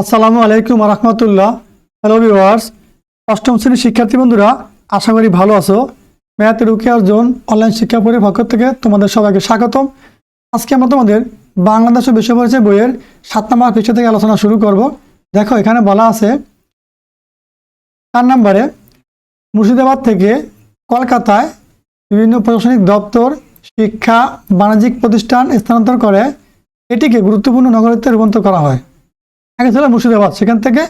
আসসালামু আলাইকুম রহমতুল্লাহ hello viewers অষ্টম শ্রেণির শিক্ষার্থী বন্ধুরা, আশা করি ভালো আছো। ম্যাথ রুকিয়ার জোন অনলাইন শিক্ষা পরির পক্ষ থেকে তোমাদের সবাইকে স্বাগতম। আজকে আমরা তোমাদের বাংলাদেশ ও বিশ্ব পরিচয় বইয়ের সাত নম্বর পৃষ্ঠা থেকে আলোচনা শুরু করব। দেখো, এখানে বলা আছে, চার নম্বরে, মুর্শিদাবাদ থেকে কলকাতায় বিভিন্ন প্রশাসনিক দপ্তর, শিক্ষা, বাণিজ্যিক প্রতিষ্ঠান স্থানান্তর করে, এটিকে গুরুত্বপূর্ণ নগরীতে রূপান্তর করা হয়। আগে ছিল মুর্শিদাবাদ, সেখান থেকে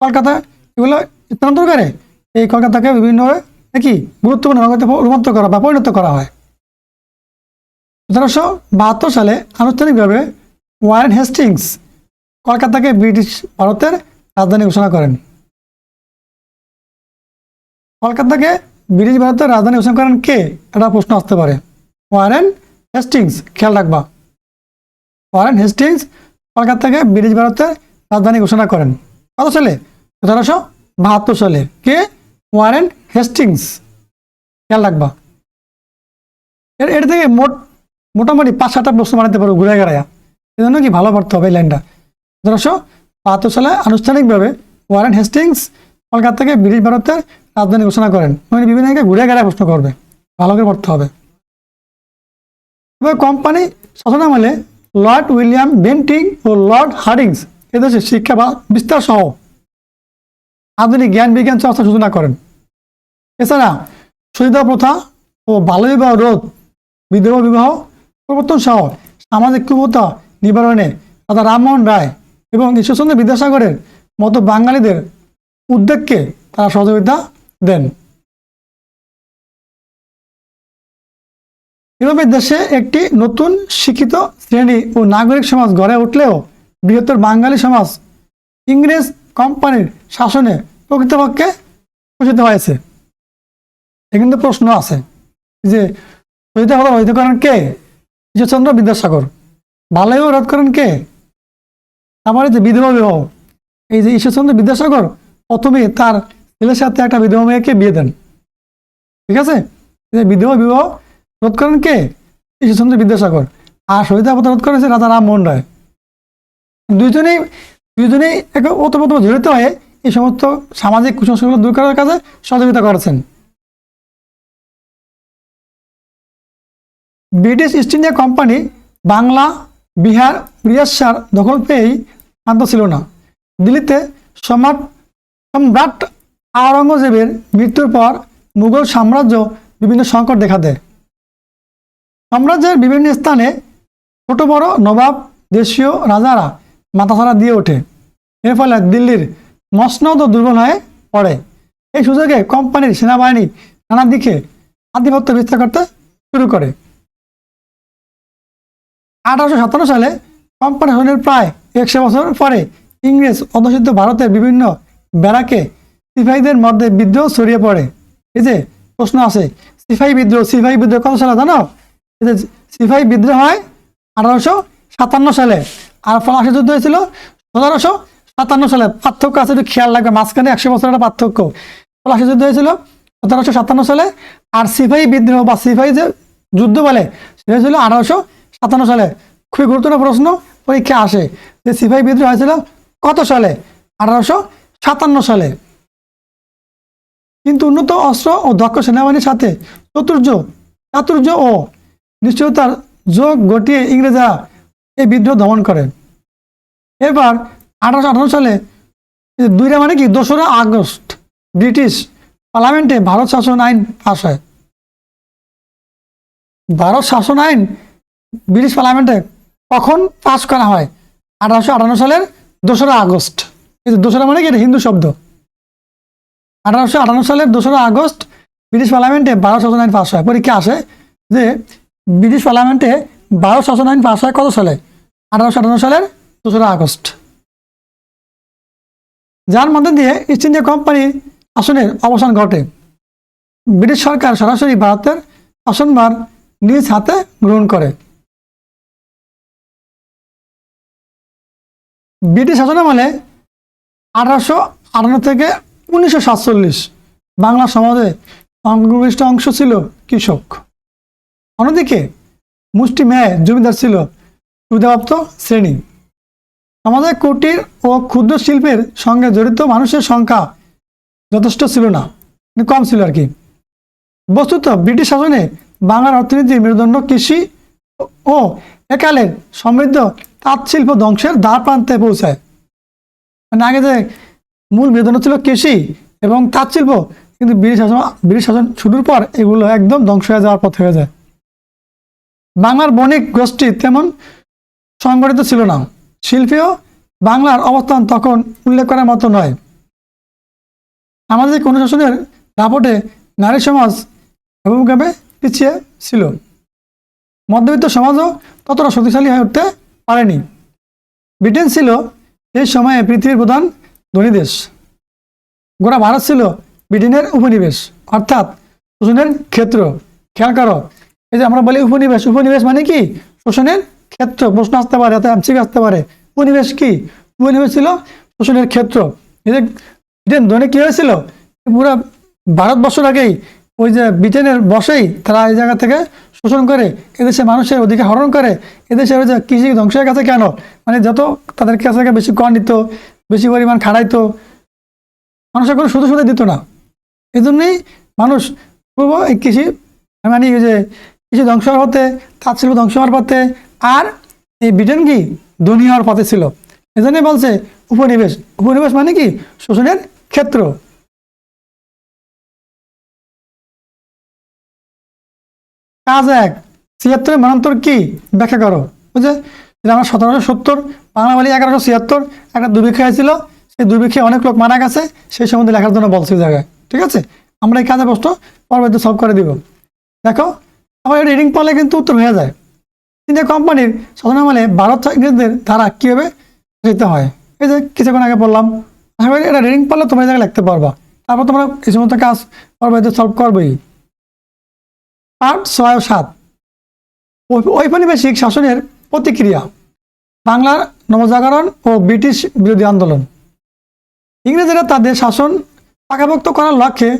কলকাতা, এগুলো স্থানান্তর করে এই কলকাতাকে বিভিন্নভাবে কি গুরুত্বপূর্ণ নগরীতে রূপান্তর করা বা পরিণত করা হয়। সতেরোশো বাহাত্তর সালে আনুষ্ঠানিকভাবে ওয়ারেন হেস্টিংস কলকাতাকে ব্রিটিশ ভারতের রাজধানী ঘোষণা করেন। কলকাতাকে ব্রিটিশ ভারতের রাজধানী ঘোষণা করেন কে? একটা প্রশ্ন আসতে পারে। ওয়ারেন হেস্টিংস, খেয়াল রাখবা। ওয়ারেন হেস্টিংস কলকাতাকে ব্রিটিশ ভারতের রাজধানী ঘোষণা করেন। কত সালে? সতেরোশো বাহাত্তর সালে। কে? Warren Hastings. খেয়াল রাখবা। এর এর থেকে মোট মোটামুটি পাঁচ সাতটা প্রশ্ন বানাতে পারব ঘুরে গেড়াইয়া এই জন্য কি ভালো পড়তে হবে এই লাইনটা? সতেরোশো বাহাত্তর সালে আনুষ্ঠানিকভাবে ওয়ারেন হেস্টিংস কলকাতা থেকে ব্রিটিশ ভারতের রাজধানী ঘোষণা করেন। মানে বিভিন্ন জায়গায় ঘুরে গেড়ায় প্রশ্ন করবে। ভালো করে পড়তে হবে। এবার কোম্পানি শাসনামলে লর্ড উইলিয়াম বেন্টিং ও লর্ড হার্ডিংস এদেশে শিক্ষা বা বিস্তার সহ আধুনিক জ্ঞান, বিজ্ঞান চর্চা সূচনা করেন। এছাড়া সহিতা প্রথা ও বাল্যবিবাহ রোধ বিধবা বিবাহ প্রবর্তন সহ সামাজিক কুপতা নিবারণে তথা রামমোহন রায় এবং ঈশ্বরচন্দ্র বিদ্যাসাগরের মতো বাঙালিদের উদ্যোগকে তারা সহযোগিতা দেন। এভাবে দেশে একটি নতুন শিক্ষিত শ্রেণি ও নাগরিক সমাজ গড়ে উঠলেও বৃহত্তর বাঙালি সমাজ ইংরেজ কোম্পানির শাসনে প্রকৃতপক্ষে শোষিত হয়েছে। এখানে প্রশ্ন আছে যে শহীদ হওয়ার করেন কে? ঈশ্বরচন্দ্র বিদ্যাসাগর। ভালোই রোধ করেন কে? তারপরে যে বিধবা বিবাহ, এই যে ঈশ্বরচন্দ্র বিদ্যাসাগর প্রথমে তার ছেলের সাথে একটা বিধবা মেয়েকে বিয়ে দেন। ঠিক আছে? বিধবা বিবাহ রোধ করেন কে? ঈশ্বরচন্দ্র বিদ্যাসাগর। আর শহীদাবত রোধ করেছে রাজা রামমোহন রায়। দুইজনেই দুজনেই একে ওতপ্রোত জড়িত হয়ে এই সমস্ত সামাজিক কুসংস্কারগুলো দূর করার কাজে সহযোগিতা করেছেন। British East India Company Bangla, Bihar, উড়িষ্যার দখল পেয়েই শান্ত ছিল না। দিল্লিতে সম্রাট সম্রাট আওরঙ্গজেবের মৃত্যুর পর মুঘল সাম্রাজ্য বিভিন্ন সংকট দেখা দেয়। সাম্রাজ্যের বিভিন্ন স্থানে ছোট বড় নবাব, দেশীয় রাজারা মাথাছাড়া দিয়ে ওঠে। এর ফলে দিল্লির মসনদ দুর্বল হয়ে পড়ে। এই সুযোগে কোম্পানির সেনাবাহিনী নানা দিকে আধিপত্য বিস্তার করতে শুরু করে। আঠারোশো সাতান্ন সালে কোম্পানি শাসনের প্রায় একশো বছর পরে ইংরেজ অধ্যুষিত ভারতের বিভিন্ন বেড়াকে সিপাহীদের মধ্যে বিদ্রোহ ছড়িয়ে পড়ে। এই যে প্রশ্ন আছে, সিপাহী বিদ্রোহ সিপাহী বিদ্রোহ কত সালে জানো? এই যে সিপাহী বিদ্রোহ হয় আঠারোশো সাতান্ন সালে। আর ফলাশি যুদ্ধ হয়েছিল সতেরোশো সাতান্ন সালে। পার্থক্য আছে একটু খেয়াল রাখবে, মাঝখানে একশো বছরের একটা পার্থক্য। ফলাশি যুদ্ধ হয়েছিল সতেরোশো সাতান্ন সালে আর সিপাহী বিদ্রোহ বা সিপাহী যে যুদ্ধ বলে, সেটা হয়েছিল আঠারোশো সাতান্ন সালে। খুবই গুরুত্বপূর্ণ প্রশ্ন, পরীক্ষা আসে যে সিপাহী বিদ্রোহ হয়েছিল কত সালে? আঠারোশো সাতান্ন সালে। কিন্তু উন্নত অস্ত্র ও দক্ষ সেনাবাহিনীর সাথে চতুর্য, চাতুর্য ও নিশ্চয়তার যোগ ঘটিয়ে ইংরেজরা এই বিদ্রোহ দমন করে। এবার আঠারোশো আঠারো সালে দুইটা মানে কি? দোসরা আগস্ট ব্রিটিশ পার্লামেন্টে ভারত শাসন আইন পাশ হয়। ভারত শাসন আইন ব্রিটিশ পার্লামেন্টে কখন পাশ করা হয়? আঠারোশো আটান্ন সালের দোসরা আগস্ট। যে দোসরা মানে কি? এটা হিন্দু শব্দ। আঠারোশো আটান্ন সালের দোসরা আগস্ট ব্রিটিশ পার্লামেন্টে ভারত শাসন আইন পাশ হয়। পরীক্ষা আসে যে ব্রিটিশ পার্লামেন্টে ভারত শাসন আইন পাশ হয় কত সালে? আঠারোশো আটান্ন সালের দোসরা আগস্ট। যার মধ্যে দিয়ে ইস্ট ইন্ডিয়া কোম্পানি শাসনের অবসান ঘটে। ব্রিটিশ সরকার সরাসরি ভারতের শাসনভার নিজ হাতে গ্রহণ করে। ব্রিটিশ শাসনামলে আঠারোশো আটান্ন থেকে উনিশশো সাতচল্লিশ বাংলা সমাজে সংখ্যাগরিষ্ঠ অংশ ছিল কৃষক। অন্যদিকে মুষ্টি মেয়ে জমিদার ছিল সুবিধাপ্রাপ্ত শ্রেণি। আমাদের কুটির ও ক্ষুদ্র শিল্পের সঙ্গে জড়িত মানুষের সংখ্যা যথেষ্ট ছিল না মানে কম ছিল আর কি। বস্তুত ব্রিটিশ শাসনে বাংলার অর্থনীতির মেরুদণ্ড, কৃষি ও একালের সমৃদ্ধ তাঁত শিল্প ধ্বংসের দ্বার প্রান্তে পৌঁছায়। মানে আগে যে মূল মেরুদণ্ড ছিল কৃষি এবং তাঁত শিল্প কিন্তু ব্রিটিশ শাসন ব্রিটিশ শাসন শুরুর পর এগুলো একদম ধ্বংস হয়ে যাওয়ার পথে হয়ে যায়। বাংলার বণিক গোষ্ঠী তেমন সংগঠিত ছিল না। শিল্পীও বাংলার অবস্থান তখন উল্লেখ করার মতো নয়। আমাদের অনুশাসনের দাপটে নারী সমাজ এভাবে পিছিয়ে ছিল। মধ্যবিত্ত সমাজও ততটা শক্তিশালী হয়ে উঠতে পারেনি। ব্রিটেন ছিল এই সময়ে পৃথিবীর প্রধান ধনী দেশ। গোড়া ভারত ছিল ব্রিটেনের উপনিবেশ, অর্থাৎ শোষণের ক্ষেত্র। খেয়াল করো, এই যে আমরা বলি উপনিবেশ উপনিবেশ মানে কি? শোষণের ক্ষেত্র, প্রশ্ন আসতে পারে, অর্থাৎ এমসিক আসতে পারে। উপনিবেশ কি? উপনিবেশ ছিল শোষণের ক্ষেত্র। ব্রিটেন ধনী কি হয়েছিল? পুরো ভারতবর্ষের আগেই ওই যে ব্রিটেনের বসেই তারা এই জায়গা থেকে শোষণ করে এদেশে মানুষের অধিকার হরণ করে। এদেশে ওই যে কৃষি ধ্বংস হয়ে গেছে কেন? মানে যত তাদের কাছ বেশি কর নিত, বেশি পরিমাণ খাড়াইতো, মানুষের কোনো শুধু শুধু দিত না। এই জন্যই মানুষ এই কৃষি মানে এই যে কৃষি ধ্বংস হওয়ার পথে তাঁত শিল্প ধ্বংস হওয়ার পথে আর এই ব্রিটেন কি? ধনী হওয়ার পথে ছিল। এই জন্যই বলছে উপনিবেশ। উপনিবেশ মানে কি? শোষণের ক্ষেত্র। কাজ এক। ছিয়াত্তরের মানান্তর কি? ব্যাখ্যা করো। বুঝছে যেটা আমরা সতেরোশো সত্তর, বলি এগারোশো ছিয়াত্তর, একটা দুর্ভিক্ষ হয়েছিল। সেই দুর্ভিক্ষে অনেক লোক মারা গেছে। সেই সম্বন্ধে লেখার জন্য বলছি জায়গায়। ঠিক আছে? আমরা এই কাজে প্রশ্ন পরবর্তী সলভ করে দিব। দেখো আমার রিডিং পড়লে কিন্তু উত্তর হয়ে যায়। তিনটে কোম্পানির শাসনামলে ভারত ইংরেজদের দ্বারা কীভাবে যেতে হয়? এই যে কিছুক্ষণ আগে বললাম, আশা করি এটা রিডিং পড়লে তোমরা জায়গায় লিখতে পারবা। তারপর তোমরা এই সমস্ত কাজ পরবর্তীতে সলভ করবেই। পার্ট ছয় সাত। ঔপনিবেশিক শাসনের প্রতিক্রিয়া। বাংলার নবজাগরণ ও ব্রিটিশ বিরোধী আন্দোলন। ইংরেজরা তাদের শাসন পাকাভুক্ত করার লক্ষ্যে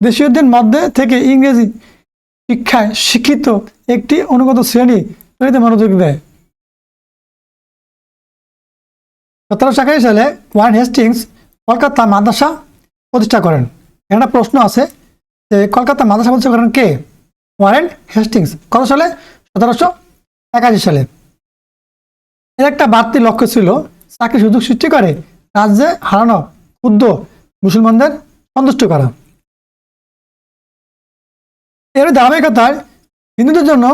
দেশীয়দের মধ্যে থেকে ইংরেজি শিক্ষায় শিক্ষিত একটি অনুগত শ্রেণি তৈরিতে মনোযোগ দেয়। সতেরোশো একাশি সালে ওয়ারেন হেস্টিংস কলকাতা মাদ্রাসা প্রতিষ্ঠা করেন। একটা প্রশ্ন আছে যে কলকাতা মাদ্রাসা প্রতিষ্ঠা করেন কে? Warren Hastings. কত সালে? সতেরোশো একাশি সালে। এর একটা বাড়তি লক্ষ্য ছিল চাকরি সুযোগ সৃষ্টি করে রাজ্যে হারানো ক্ষুদ্র মুসলমানদের সন্তুষ্ট করা। এর ধারাবাহিকতায় হিন্দুদের জন্য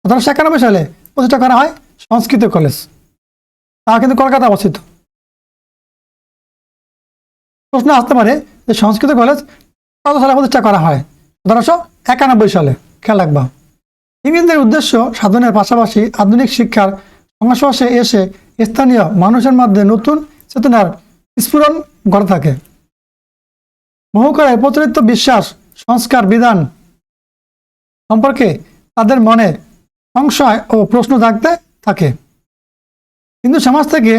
সতেরোশো একানব্বই সালে প্রতিষ্ঠা করা হয় সংস্কৃত কলেজ। তা কিন্তু কলকাতা অবস্থিত। প্রশ্ন আসতে পারে যে সংস্কৃত কলেজ কত সালে প্রতিষ্ঠা করা হয়? সতেরোশো একানব্বই সালে। খেয়াল রাখবা। ইংরেজদের উদ্দেশ্য সাধনের পাশাপাশি আধুনিক শিক্ষার সংস্পর্শে এসে স্থানীয় মানুষের মধ্যে নতুন চেতনার স্ফুরণ ঘটে থাকে। বহু করে প্রচলিত বিশ্বাস, সংস্কার, বিধান সম্পর্কে তাদের মনে সংশয় ও প্রশ্ন জাগতে থাকে। হিন্দু সমাজ থেকে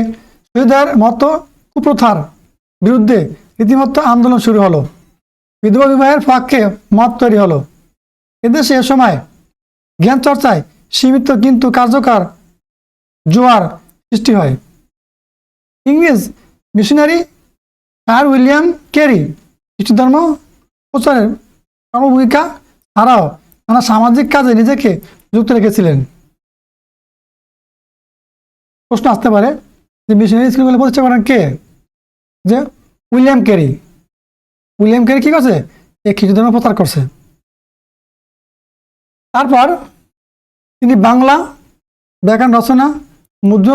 শহীদের মতো কুপ্রথার বিরুদ্ধে রীতিমতো আন্দোলন শুরু হলো। বিধবা বিবাহের পক্ষে মত তৈরি হলো। এদেশে এ সময় জ্ঞান চর্চায় সীমিত কিন্তু কার্যকর জোয়ার সৃষ্টি হয়। ইংরেজ মিশনারি স্যার উইলিয়াম ক্যারি খ্রিস্ট ধর্ম প্রচারের কর্মভূমিকা ছাড়াও নানা সামাজিক কাজে নিজেকে যুক্ত রেখেছিলেন। প্রশ্ন আসতে পারে যে মিশনারি স্কুলগুলো প্রতিষ্ঠা করেন কে? যে উইলিয়াম ক্যারি উইলিয়াম ক্যারি কি করছে? এই খ্রিস্ট ধর্ম প্রচার করছে। তারপর তিনি বাংলা ব্যাকরণ রচনা, মুদ্র,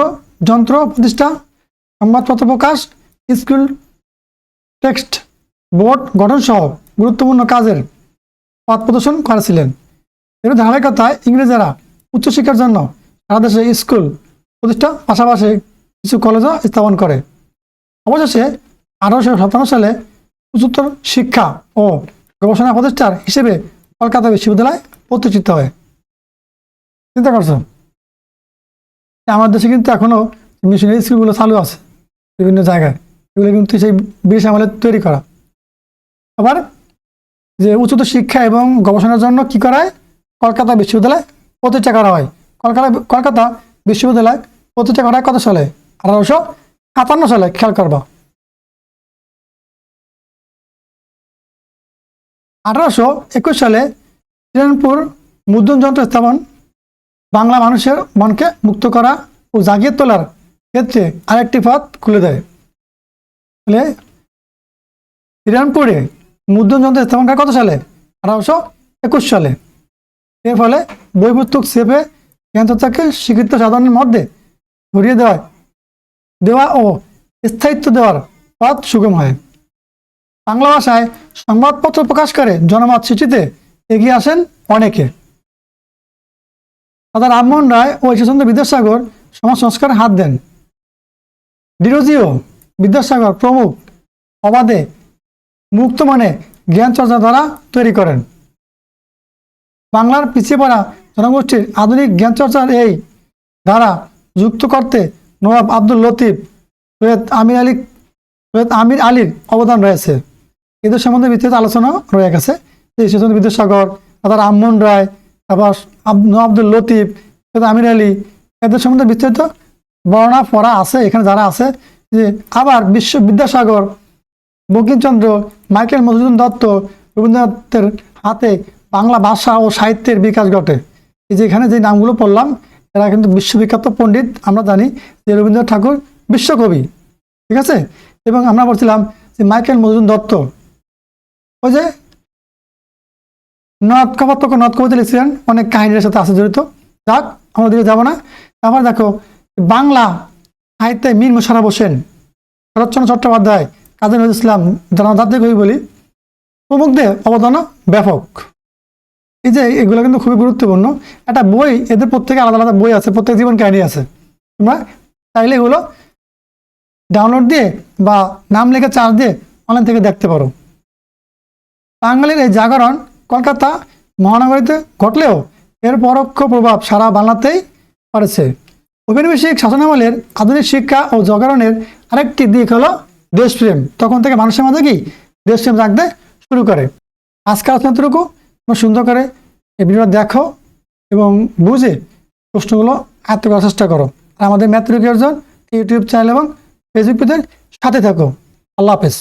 যন্ত্র প্রতিষ্ঠা, সংবাদপত্র প্রকাশ, স্কুল টেক্সট বোর্ড গঠন সহ গুরুত্বপূর্ণ কাজের পথ প্রদর্শন করেছিলেন। এর ধারাবাহিকতায় ইংরেজেরা উচ্চশিক্ষার জন্য সারা দেশে স্কুল প্রতিষ্ঠা পাশাপাশি কিছু কলেজও স্থাপন করে। অবশেষে আঠারোশো সাতান্ন সালে উচ্চতর শিক্ষা ও গবেষণা প্রতিষ্ঠার হিসেবে কলকাতা বিশ্ববিদ্যালয় প্রতিষ্ঠিত হয়। চিন্তা করছ? আমাদের দেশে কিন্তু এখনও মিশনারি স্কুলগুলো চালু আছে বিভিন্ন জায়গায়। এগুলো কিন্তু সেই ব্রিটিশ আমলে তৈরি করা। আবার যে উচ্চতর শিক্ষা এবং গবেষণার জন্য কি করা হয়? কলকাতা বিশ্ববিদ্যালয় প্রতিষ্ঠা করা হয়। কলকাতা কলকাতা বিশ্ববিদ্যালয় প্রতিষ্ঠা করা হয় কত সালে? আঠারোশো সাতান্ন সালে, খেয়াল করবা। আঠারোশো একুশ সালে শ্রীরামপুর মুদ্রণ যন্ত্র স্থাপন বাংলা মানুষের মনকে মুক্ত করা ও জাগিয়ে তোলার ক্ষেত্রে আরেকটি পথ খুলে দেয়। তাহলে শ্রীরামপুরে মুদ্রণ যন্ত্র স্থাপন করা কত সালে? আঠারোশো একুশ সালে। এর ফলে বইপুস্তক সেপে জ্ঞানচর্চাকে স্বীকৃত সাধারণের মধ্যে ধরিয়ে দেওয়ায় দেওয়া ও স্থায়িত্ব দেওয়ার পথ সুগম হয়। বাংলা ভাষায় সংবাদপত্র প্রকাশ করে জনমত সৃষ্টিতে এগিয়ে আসেন অনেকে। দাদা রামমোহন রায় ও ঈশ্বরচন্দ্র বিদ্যাসাগর সমাজ সংস্কারে হাত দেন। ডিরোজিও বিদ্যাসাগর প্রমুখ অবাধে মুক্ত মানে জ্ঞান চর্চা দ্বারা তৈরি করেন। বাংলার পিছিয়ে পড়া জনগোষ্ঠীর আধুনিক জ্ঞান চর্চার এই ধারা যুক্ত করতে নবাব আব্দুল লতিফ, সৈয়দ আমির আলী, সৈয়দ আমির আলীর অবদান রয়েছে। এদের সম্বন্ধে বিস্তৃত আলোচনা রয়ে গেছে। যে ঈশ্বরচন্দ্র বিদ্যাসাগর তারপর রামমোহন রায়, তারপর নবাব আব্দুল লতিফ, সৈয়দ আমির আলী এদের সম্বন্ধে বিস্তৃত বর্ণনা পড়া আছে, এখানে যারা আছে, যে আবার বিশ্ব বিদ্যাসাগর, বঙ্কিমচন্দ্র, মাইকেল মধুসূদন দত্ত, রবীন্দ্রনাথের হাতে বাংলা ভাষা ও সাহিত্যের বিকাশ ঘটে। এই যে এখানে যে নামগুলো পড়লাম, এরা কিন্তু বিশ্ববিখ্যাত পণ্ডিত, আমরা জানি যে রবীন্দ্রনাথ ঠাকুর বিশ্বকবি, ঠিক আছে? এবং আমরা বলছিলাম যে মাইকেল মধুসূদন দত্ত। ওই যে নদ কবর্তক নদ কবিতা লিখছিলেন, অনেক কাহিনীর সাথে আছে জড়িত। যাক, আমরা দিকে যাব না। তারপর দেখো, বাংলা সাহিত্যে মীর মোশারফ হোসেন, শরৎচন্দ্র চট্টোপাধ্যায়, কাজী নজরুল ইসলাম দার্থিক কবি বলি, প্রমুখদের অবদানও ব্যাপক। এই যে এগুলো কিন্তু খুবই গুরুত্বপূর্ণ। একটা বই, এদের প্রত্যেকে আলাদা আলাদা বই আছে, প্রত্যেক জীবন কাহিনী আছে। তোমরা চাইলে এগুলো ডাউনলোড দিয়ে বা নাম লিখে চার্জ দিয়ে অনলাইন থেকে দেখতে পারো। বাঙালির এই জাগরণ কলকাতা মহানগরীতে ঘটলেও এর পরোক্ষ প্রভাব সারা বাংলাতেই পড়েছে। ঔপনিবেশিক শাসনামলের আধুনিক শিক্ষা ও জাগরণের আরেকটি দিক হলো দেশপ্রেম। তখন থেকে মানুষের মধ্যে কি দেশপ্রেম রাখতে শুরু করে? আজকে আলোচনাটুকু তোমরা সুন্দর করে এই ভিডিওটা দেখো এবং বুঝে প্রশ্নগুলো আয়ত্ত করার চেষ্টা করো। আর আমাদের ম্যাথ ইউটিউব চ্যানেল এবং ফেসবুক পেজের সাথে থাকো। আল্লাহ হাফেজ।